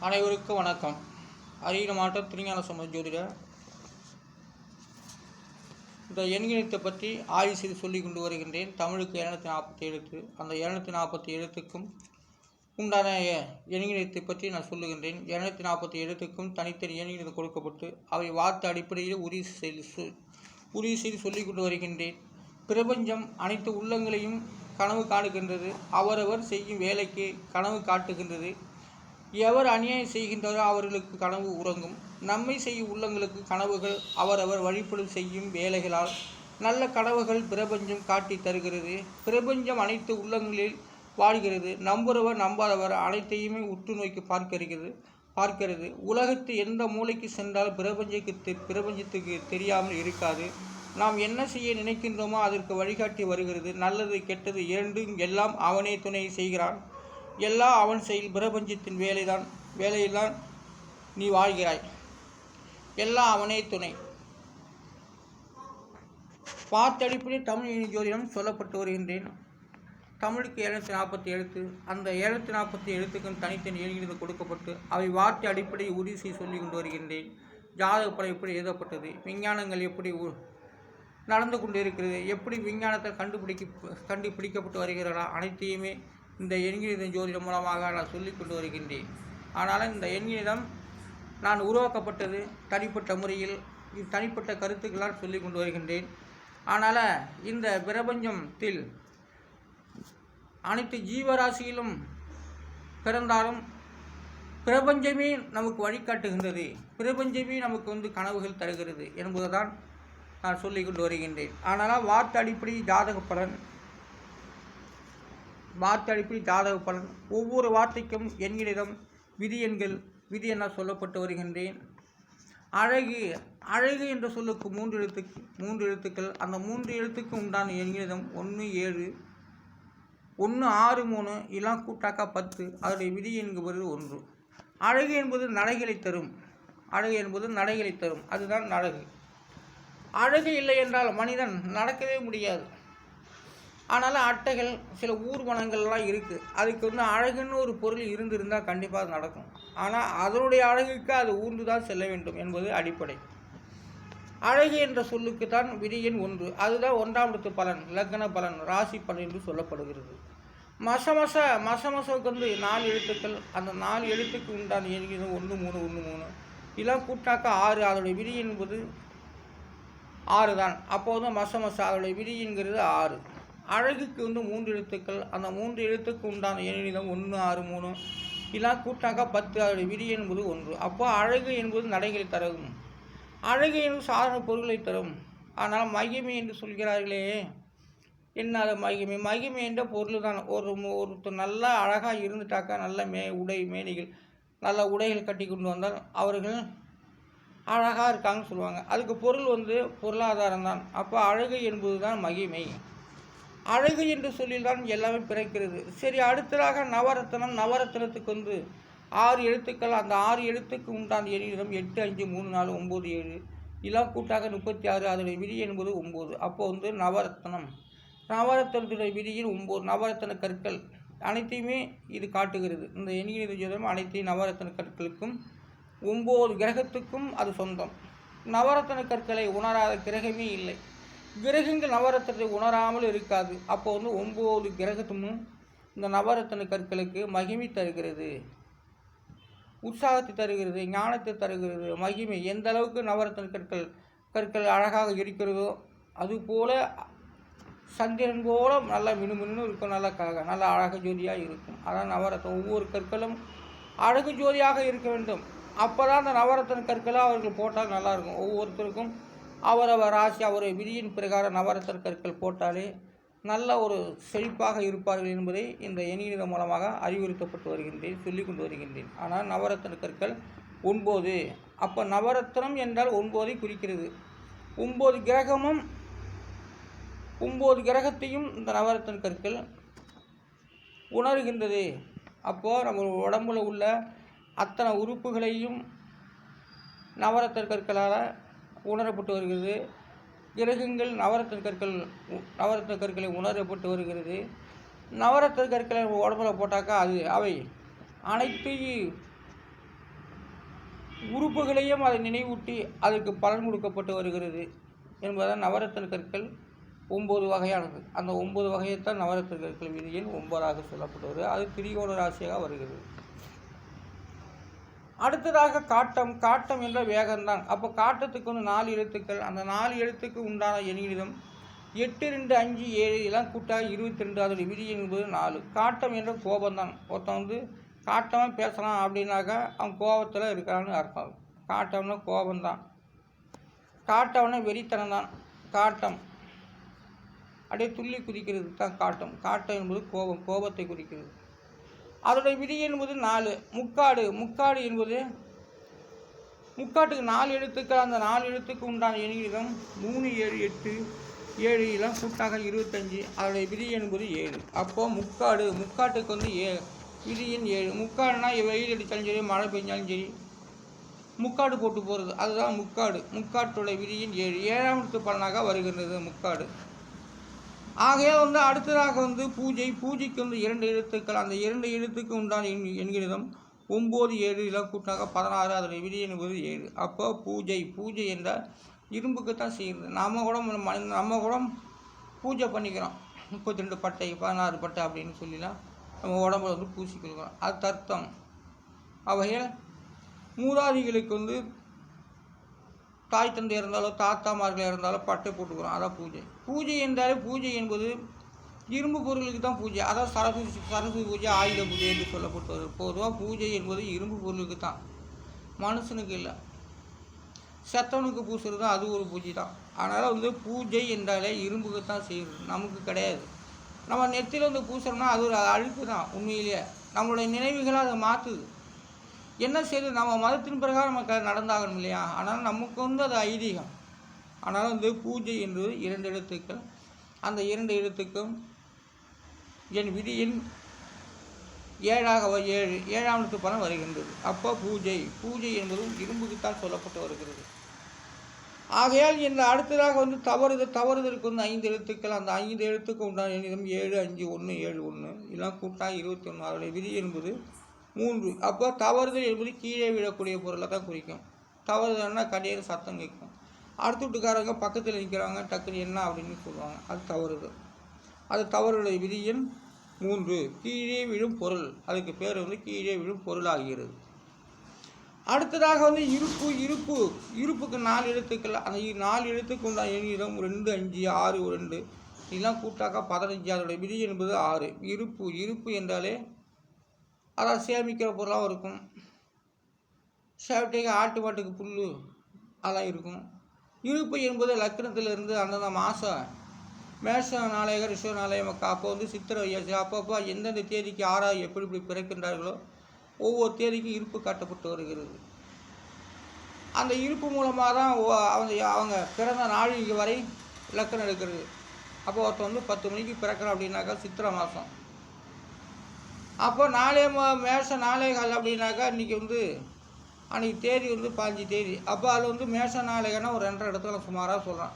அனைவருக்கும் வணக்கம். அரியண மாவட்டம் திருஞான சம்பந்த ஜோதிடர் இந்த எண்கிணத்தை பற்றி ஆய்வு செய்து சொல்லிக் கொண்டு வருகின்றேன். தமிழுக்கு இரநூத்தி நாற்பத்தி எழுத்து. அந்த இரநூத்தி நாற்பத்தி எழுத்துக்கும் உண்டான எண்கிணத்தை பற்றி நான் சொல்லுகின்றேன். இரநூத்தி நாற்பத்தி எழுத்துக்கும் தனித்தனி எண்கிணம் கொடுக்கப்பட்டு அவை வார்த்தை அடிப்படையில் உறுதி செய்து சொ- உறுதி செய்து சொல்லிக் கொண்டு வருகின்றேன். பிரபஞ்சம் அனைத்து உள்ளங்களையும் கனவு காணுகின்றது. அவரவர் செய்யும் வேலைக்கு கனவு காட்டுகின்றது. எவர் அநியாயம் செய்கின்றாரோ அவர்களுக்கு கனவு உறங்கும். நம்மை செய்யும் உள்ளங்களுக்கு கனவுகள் அவரவர் வழிபடும் செய்யும் வேலைகளால் நல்ல கனவுகள் பிரபஞ்சம் காட்டி தருகிறது. பிரபஞ்சம் அனைத்து உள்ளங்களில் வாழ்கிறது. நம்புறவர் நம்பாதவர் அனைத்தையுமே உற்று நோக்கி பார்க்கிறது பார்க்கிறது. உலகத்து எந்த மூலைக்கு சென்றால் பிரபஞ்சத்துக்கு தெ- பிரபஞ்சத்துக்கு தெரியாமல் இருக்காது. நாம் என்ன செய்ய நினைக்கின்றோமோ அதற்கு வழிகாட்டி வருகிறது. நல்லது கெட்டது இரண்டும் எல்லாம் அவனே துணை செய்கிறான். எல்லாம் அவன் செயல் பிரபஞ்சத்தின் வேலைதான் வேலையில்தான் நீ வாழ்கிறாய். எல்லாம் அவனே துணை. பார்த்தடிப்படி தமிழ் இனி ஜோதிடம் சொல்லப்பட்டு வருகின்றேன். தமிழுக்கு எழுநூற்றி நாற்பத்தி எழுத்து அந்த எழுநூற்றி நாற்பத்தி எழுத்துக்கும் தனித்தனி எழுகிறது கொடுக்கப்பட்டு அவை வார்த்தை அடிப்படையை உறுதி செய்ய சொல்லிக் கொண்டு வருகின்றேன். ஜாதகப்படம் எப்படி எழுதப்பட்டது விஞ்ஞானங்கள் எப்படி உ- நடந்து கொண்டு இருக்கிறது எப்படி விஞ்ஞானத்தை கண்டுபிடிக்க கண்டுபிடிக்கப்பட்டு வருகிறதா அனைத்தையுமே இந்த எண்கிணிதம் ஜோதிடம் மூலமாக நான் சொல்லிக் கொண்டு வருகின்றேன். ஆனால் இந்த எண்கிணிதம் நான் உருவாக்கப்பட்டது தனிப்பட்ட முறையில் இது தனிப்பட்ட கருத்துக்களால் சொல்லிக் கொண்டு வருகின்றேன். ஆனால் இந்த பிரபஞ்சத்தில் அனைத்து ஜீவராசியிலும் பிறந்தாலும் பிரபஞ்சமே நமக்கு வழிகாட்டுகின்றது. பிரபஞ்சமே நமக்கு வந்து கனவுகள் தருகிறது என்பதுதான் நான் சொல்லிக் கொண்டு வருகின்றேன். ஆனால் வார்த்தை அடிப்படை ஜாதக பலன் வார்த்தை ஜாதக பலன். ஒவ்வொரு வார்த்தைக்கும் எண்களிடம் விதி எண்கள் விதி என சொல்லப்பட்டு வருகின்றேன். அழகு அழகு என்ற சொல்லுக்கு மூன்று எழுத்து மூன்று எழுத்துக்கள். அந்த மூன்று எழுத்துக்கு உண்டான எண்களிடம் ஒன்று ஏழு ஒன்று ஆறு மூணு எல்லாம் கூட்டாக்கா பத்து. அதனுடைய விதி என்கிறது ஒன்று. அழகு என்பது நடைகளை தரும். அழகு என்பது நடைகளை தரும். அதுதான் அழகு. அழகு இல்லை என்றால் மனிதன் நடக்கவே முடியாது. ஆனாலும் அட்டைகள் சில ஊர்வனங்கள்லாம் இருக்குது அதுக்கு வந்து அழகுன்னு ஒரு பொருள் இருந்திருந்தால் கண்டிப்பாக அது நடக்கும். ஆனால் அதனுடைய அழகுக்கு அது ஊர்ந்து தான் செல்ல வேண்டும் என்பது அடிப்படை. அழகு என்ற சொல்லுக்கு தான் விதியின் ஒன்று. அதுதான் ஒன்றாம் இடத்து பலன் லக்ன பலன் ராசி பலன் என்று சொல்லப்படுகிறது. மசமச மசமசவுக்கு வந்து நாலு எழுத்துக்கள். அந்த நாலு எழுத்துக்கு உண்டான எண்கிறது ஒன்று மூணு ஒன்று மூணு. இதெல்லாம் கூட்டாக்க ஆறு. அதனுடைய விதி என்பது ஆறு தான் அப்போது மசமச அதனுடைய விதிங்கிறது ஆறு. அழகுக்கு வந்து மூன்று எழுத்துக்கள். அந்த மூன்று எழுத்துக்கு உண்டான எண்ணிடம் ஒன்று ஆறு மூணு. இதெல்லாம் கூட்டாக பத்து அதோடைய விதி என்பது ஒன்று. அப்போ அழகு என்பது நடைகளை தரும். அழகு என்பது சாதாரண பொருளை தரும். ஆனால் மகிமை என்று சொல்கிறார்களே என்ன அது மகிமை? மகிமை என்ற பொருள் தான் ஒரு ஒருத்தர் நல்லா அழகாக இருந்துட்டாக்கா நல்ல மே உடை மேனிகள் நல்ல உடைகள் கட்டி கொண்டு வந்தால் அவர்கள் அழகாக இருக்காங்கன்னு சொல்லுவாங்க. அதுக்கு பொருள் வந்து பொருளாதாரம் தான் அப்போ அழகு என்பது தான் மகிமை. அழகு என்று சொல்லில்தான் எல்லாமே பிறக்கிறது. சரி அடுத்ததாக நவரத்னம் நவரத்னத்துக்கு வந்து ஆறு எழுத்துக்கள். அந்த ஆறு எழுத்துக்கு உண்டான எண்ணிடம் எட்டு அஞ்சு மூணு நாலு ஒம்பது ஏழு இதெல்லாம் கூட்டாக முப்பத்தி ஆறு அதனுடைய விதி என்பது ஒம்பது. அப்போ வந்து நவரத்னம். நவரத்னத்துடைய விதியில் ஒம்பது. நவரத்ன கற்கள் அனைத்தையுமே இது காட்டுகிறது. இந்த எண்ணிக்கை ஜோதிடம் அனைத்தையும் நவரத்ன கற்களுக்கும் ஒம்பது கிரகத்துக்கும் அது சொந்தம். நவரத்ன கற்களை உணராத கிரகமே இல்லை. கிரகங்கள் நவரத்னத்தை உணராமல் இருக்காது. அப்போ வந்து ஒம்பது கிரகத்தும் இந்த நவரத்ன கற்களுக்கு மகிமை தருகிறது. உற்சாகத்தை தருகிறது ஞானத்தை தருகிறது மகிமை. எந்த அளவுக்கு நவரத்ன கற்கள் கற்கள் அழகாக இருக்கிறதோ அதுபோல் சந்திரன் போல நல்லா மினுமினு இருக்கும் நல்லா க நல்ல அழகு ஜோதியாக இருக்கும். அதான் நவரத்னம் ஒவ்வொரு கற்களும் அழகு ஜோதியாக இருக்க வேண்டும். அப்போ தான் அந்த நவரத்ன கற்களை அவர்கள் போட்டால் நல்லாயிருக்கும் ஒவ்வொருத்தருக்கும் அவரவர் ராசி அவருடைய விதியின் பிரகாரம் நவரத்தர் கற்கள் போட்டாலே நல்ல ஒரு செழிப்பாக இருப்பார்கள் என்பதை இந்த எண்ணியதன் மூலமாக அறிவுறுத்தப்பட்டு வருகின்றேன் சொல்லி கொண்டு வருகின்றேன். ஆனால் நவரத்தன கற்கள் ஒன்பது. அப்போ நவரத்னம் என்றால் ஒன்பதை குறிக்கிறது. ஒம்பது கிரகமும் ஒம்பது கிரகத்தையும் இந்த நவரத்தன கற்கள் உணர்கின்றது. அப்போது நம்ம உடம்புல உள்ள அத்தனை உறுப்புகளையும் நவரத்தன கற்களால் உணரப்பட்டு வருகிறது. கிரகங்கள் நவரத்ன கற்கள் நவரத்தின நவரத்ன கற்களை உணரப்பட்டு வருகிறது. நவரத்ன கற்களை நம்ம உடம்புல போட்டாக்கா அது அவை அனைத்து உறுப்புகளையும் அதை நினைவூட்டி அதற்கு பலன் கொடுக்கப்பட்டு வருகிறது என்பதால் நவரத்ன கற்கள் ஒம்பது வகையானது. அந்த ஒம்பது வகையைத்தான் நவரத்ன கற்கள் விதியில் ஒன்பதாக சொல்லப்பட்டு வருது அது திரிகோண ராசியாக வருகிறது. அடுத்ததாக காட்டம் காட்டம் என்ற வேகம்தான். அப்போ காட்டத்துக்கு வந்து நாலு எழுத்துக்கள். அந்த நாலு எழுத்துக்கு உண்டான எண்ணிடம் எட்டு ரெண்டு அஞ்சு ஏழு எல்லாம் கூட்டாக இருபத்தி ரெண்டு. அதோடைய விதி என்பது நாலு. காட்டம் என்ற கோபம்தான். ஒருத்தன் வந்து காட்டமாக பேசலாம் அப்படின்னாக்கா அவன் கோபத்தில் இருக்கிறான்னு அர்த்தம். காட்டம்னா கோபம்தான். காட்டம்னா வெறித்தனம் தான் காட்டம். அப்படியே துள்ளி குதிக்கிறது தான் காட்டம். காட்டம் என்பது கோபம் கோபத்தை குறிக்கிறது. அதோடைய விதி என்பது நாலு. முக்காடு. முக்காடு என்பது முக்காட்டுக்கு நாலு எழுத்துக்கள். அந்த நாலு எழுத்துக்கு உண்டான எண்ணிடம் மூணு ஏழு எட்டு ஏழு இளம் கூட்டாக இருபத்தஞ்சி. அதோடைய விதி என்பது ஏழு. அப்போது முக்காடு. முக்காட்டுக்கு வந்து ஏ விதியின் ஏழு. முக்காடுனா வெயில் அடித்தாலும் சரி மழை பெஞ்சாலும் சரி முக்காடு போட்டு போகிறது அதுதான் முக்காடு. முக்காட்டோட விதியின் ஏழு. ஏழாம் பலனாக வருகின்றது முக்காடு. ஆகையால் வந்து அடுத்ததாக வந்து பூஜை பூஜைக்கு வந்து இரண்டு எழுத்துக்கள் அந்த இரண்டு எழுத்துக்கு உண்டான எண் ஒம்பது ஏழு இடம் கூட்டாக பதினாறு அதனுடைய விதி என்பது ஏழு. அப்போ பூஜை பூஜை என்றால் இரும்புக்கு தான் செய்கிறது. நம்ம கூட நம்ம கூட பூஜை பண்ணிக்கிறோம். முப்பத்தி ரெண்டு பட்டை பதினாறு பட்டை அப்படின்னு சொல்லிலாம் நம்ம உடம்புல வந்து பூசிக்கொள்கிறோம் அது தர்த்தம். அவைகள் மூதாதிகளுக்கு வந்து தாய் தந்தை இருந்தாலும் தாத்தாமார்கள் இருந்தாலும் பட்டை போட்டுக்கிறோம். அதான் பூஜை. பூஜை என்றாலே பூஜை என்பது இரும்பு பொருளுக்கு தான் பூஜை. அதான் சரஸ்வதி சரஸ்வதி பூஜை ஆயுத பூஜை என்று சொல்லப்பட்டது. பொதுவாக பூஜை என்பது இரும்பு பொருளுக்கு தான். மனுஷனுக்கு இல்லை. செத்தவனுக்கு பூசுறது அது ஒரு பூஜை தான். அதனால் வந்து பூஜை என்றாலே இரும்புக்கு தான் செய்யுது நமக்கு கிடையாது. நம்ம நெத்தியில் வந்து பூசுறோம்னா அது ஒரு அழுக்கு தான் உண்மையிலேயே. நம்மளுடைய நினைவுகளை அதை மாற்றுது என்ன செய்யுது நம்ம மதத்தின் பிரகாரம் நமக்கு அது நடந்தாகணும் இல்லையா? ஆனால் நமக்கு வந்து அது ஐதீகம். ஆனால் வந்து பூஜை என்பது இரண்டு எழுத்துக்கள். அந்த இரண்டு எழுத்துக்கும் என் விதியின் ஏழாக ஏழு ஏழாம் எழுத்து பணம் வருகின்றது. அப்போ பூஜை பூஜை என்பதும் இரும்புக்குத்தான் சொல்லப்பட்டு வருகிறது. ஆகையால் இந்த அடுத்ததாக வந்து தவறுதல் தவறுதலுக்கு வந்து ஐந்து எழுத்துக்கள். அந்த ஐந்து எழுத்துக்கு உண்டான எண்ணிடம் ஏழு அஞ்சு ஒன்று ஏழு ஒன்று. இதெல்லாம் கூட்டாக இருபத்தி ஒன்று. அதனுடைய விதி என்பது மூன்று. அப்போ தவறுதல் என்பது கீழே விழக்கூடிய பொருளை தான் குறிக்கும். தவறுதல்னா கடையில் சத்தம் கேட்கும். அடுத்த வீட்டுக்காரங்க பக்கத்தில் நிற்கிறாங்க டக்குன்னு என்ன அப்படின்னு சொல்லுவாங்க. அது தவறுதல். அது தவறுடைய விதியின் மூன்று. கீழே விழும் பொருள். அதுக்கு பேர் வந்து கீழே விழும் பொருள் ஆகிறது அடுத்ததாக வந்து இருப்பு இருப்பு. இருப்புக்கு நாலு எழுத்துக்கள். அந்த நாலு எழுத்துக்கு உண்டான எண்ணிடம் ரெண்டு அஞ்சு ஆறு ரெண்டு இதெல்லாம் கூட்டாக்கா பதினஞ்சு. அதோடைய விதி என்பது ஆறு. இருப்பு இருப்பு என்றாலே அதாவது சேமிக்கிற பொருளாகவும் இருக்கும். சேவட்டைக்கு ஆட்டு மாட்டுக்கு புல் அதெல்லாம் இருக்கும். இருப்பு என்பது லக்னத்திலிருந்து அந்தந்த மாதம் மேஷ நாளைய ரிஷவ நாளைய அப்போ வந்து சித்திரை வையாசி அப்பப்போ எந்தெந்த தேதிக்கு யாராக எப்படி இப்படி பிறக்கின்றார்களோ ஒவ்வொரு தேதிக்கும் இருப்பு காட்டப்பட்டு வருகிறது. அந்த இருப்பு மூலமாக தான் அவங்க அவங்க பிறந்த நாழிகை வரை லக்னம் எடுக்கிறது அப்போ ஒருத்தர் வந்து பத்து மணிக்கு பிறக்கிறோம் அப்படின்னாக்கா சித்திரை மாதம். அப்போ நாளே ம- மேஷ நாளே கால் அப்படின்னாக்கா இன்றைக்கி வந்து அன்றைக்கி தேதி வந்து பாஞ்சு தேதி. அப்போ அதில் வந்து மேஷ நாளைகன்னா ஒரு ரெண்டரை இடத்துல சுமாராக சொல்கிறான்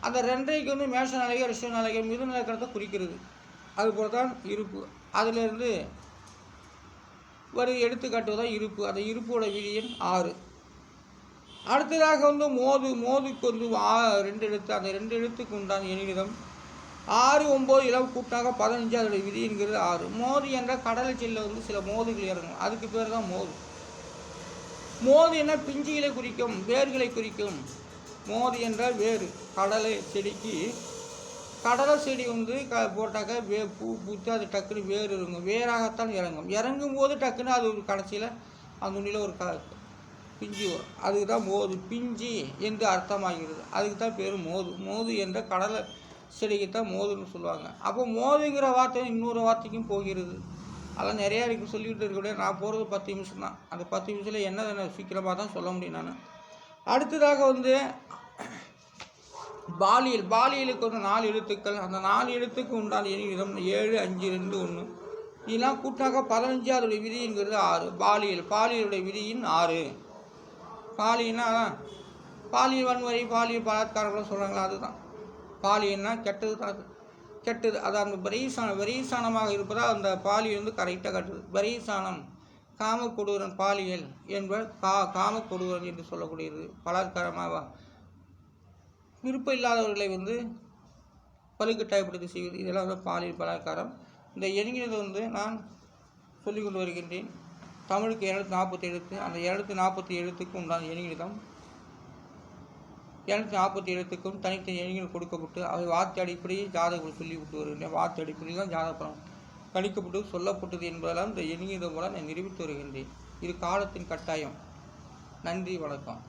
அந்த ரெண்டரைக்கு வந்து மேஷ நாளைக்கு ரிஷ நாளைக்கு மிதுன இலக்கணத்தை குறிக்கிறது. அதுபோல் தான் இருப்பு. அதிலிருந்து ஒரு எடுத்துக்காட்டு தான் இருப்பு. அந்த இருப்போட விதியின் ஆறு. அடுத்ததாக வந்து மோது மோதுக்கு வந்து ஆ ரெண்டு எழுத்து அந்த ரெண்டு எழுத்துக்கு உண்டான எண்ணிடம் ஆறு ஒம்பது இளவு கூட்டாக பதினஞ்சு அதோடைய விதிங்கிறது ஆறு. மோது என்ற கடலை செல்ல வந்து சில மோதுகள் இறங்கும். அதுக்கு பேர் தான் மோது. மோது என்ன? பிஞ்சுகளை குறிக்கும் வேர்களை குறிக்கும். மோது என்றால் வேறு. கடலை செடிக்கு கடலை செடி வந்து க போட்டாக்க வே பூ பூத்து அது டக்குன்னு வேர் இறங்கும். வேராகத்தான் இறங்கும். இறங்கும் போது டக்குன்னு அது ஒரு கடைசியில் அந்த நுனியில் ஒரு க பிஞ்சு வரும். அதுக்கு தான் மோது. பிஞ்சி என்று அர்த்தமாகிறது. அதுக்கு தான் பேர் மோது. மோது என்ற கடலை செடிக்கு தான் மோதுன்னு சொல்லுவாங்க. அப்போ மோதுங்கிற வார்த்தை இன்னொரு வார்த்தைக்கும் போகிறது. அதெல்லாம் நிறையா இருக்கு. சொல்லிக்கிட்டு இருக்கக்கூடிய நான் போகிறது பத்து நிமிஷம் தான். அந்த பத்து நிமிஷத்தில் என்ன சீக்கிரமாக தான் சொல்ல முடியும் நான். அடுத்ததாக வந்து பாலியல். பாலியலுக்கு வந்து நாலு எழுத்துக்கள். அந்த நாலு எழுத்துக்கு உண்டான எண்ணிடம் ஏழு அஞ்சு ரெண்டு ஒன்று இதெல்லாம் கூட்டாக பதினஞ்சு அதோடைய விதிங்கிறது ஆறு. பாலியல். பாலியலுடைய விதியின் ஆறு. பாலியல்னா பாலியல் வன்முறை பாலியல் பலாத்காரம்லாம் சொல்கிறாங்களா அதுதான். பாலியல்னா கெட்டது தான் கெட்டது அது அந்த விரைசானம் விரைசானமாக இருப்பதால் அந்த பாலியல் வந்து கரெக்டாக கட்டுது. விரைசானம் காமக்கொடூரன் பாலியல் என்பது கா காமக்கொடூரன் என்று சொல்லக்கூடியது. பலாத்காரமாக விருப்பம் இல்லாதவர்களை வந்து பழுக்கட்டாயப்படுத்தி செய்வது. இதெல்லாம் வந்து பாலியல் பலாத்காரம். இந்த எண்கிறது வந்து நான் சொல்லிக் கொண்டு வருகின்றேன். தமிழுக்கு இரநூத்தி நாற்பத்தி எழுத்து அந்த இரநூத்தி நாற்பத்தி எழுத்துக்கு உண்டான எண்ணிடம் இரநூத்தி நாற்பத்தி எழுத்துக்கும் தனித்தனி எண்கள் கொடுக்கப்பட்டு அவை வார்த்தை அடிப்படையில் ஜாதகம் சொல்லி விட்டு வார்த்தை அடிப்படையில் தான் ஜாதகம் கணிக்கப்பட்டு சொல்லப்பட்டது என்பதெல்லாம் இந்த எண்ணியது மூலம் நான் நிரூபித்து வருகின்றேன். இது காலத்தின் கட்டாயம். நன்றி வணக்கம்.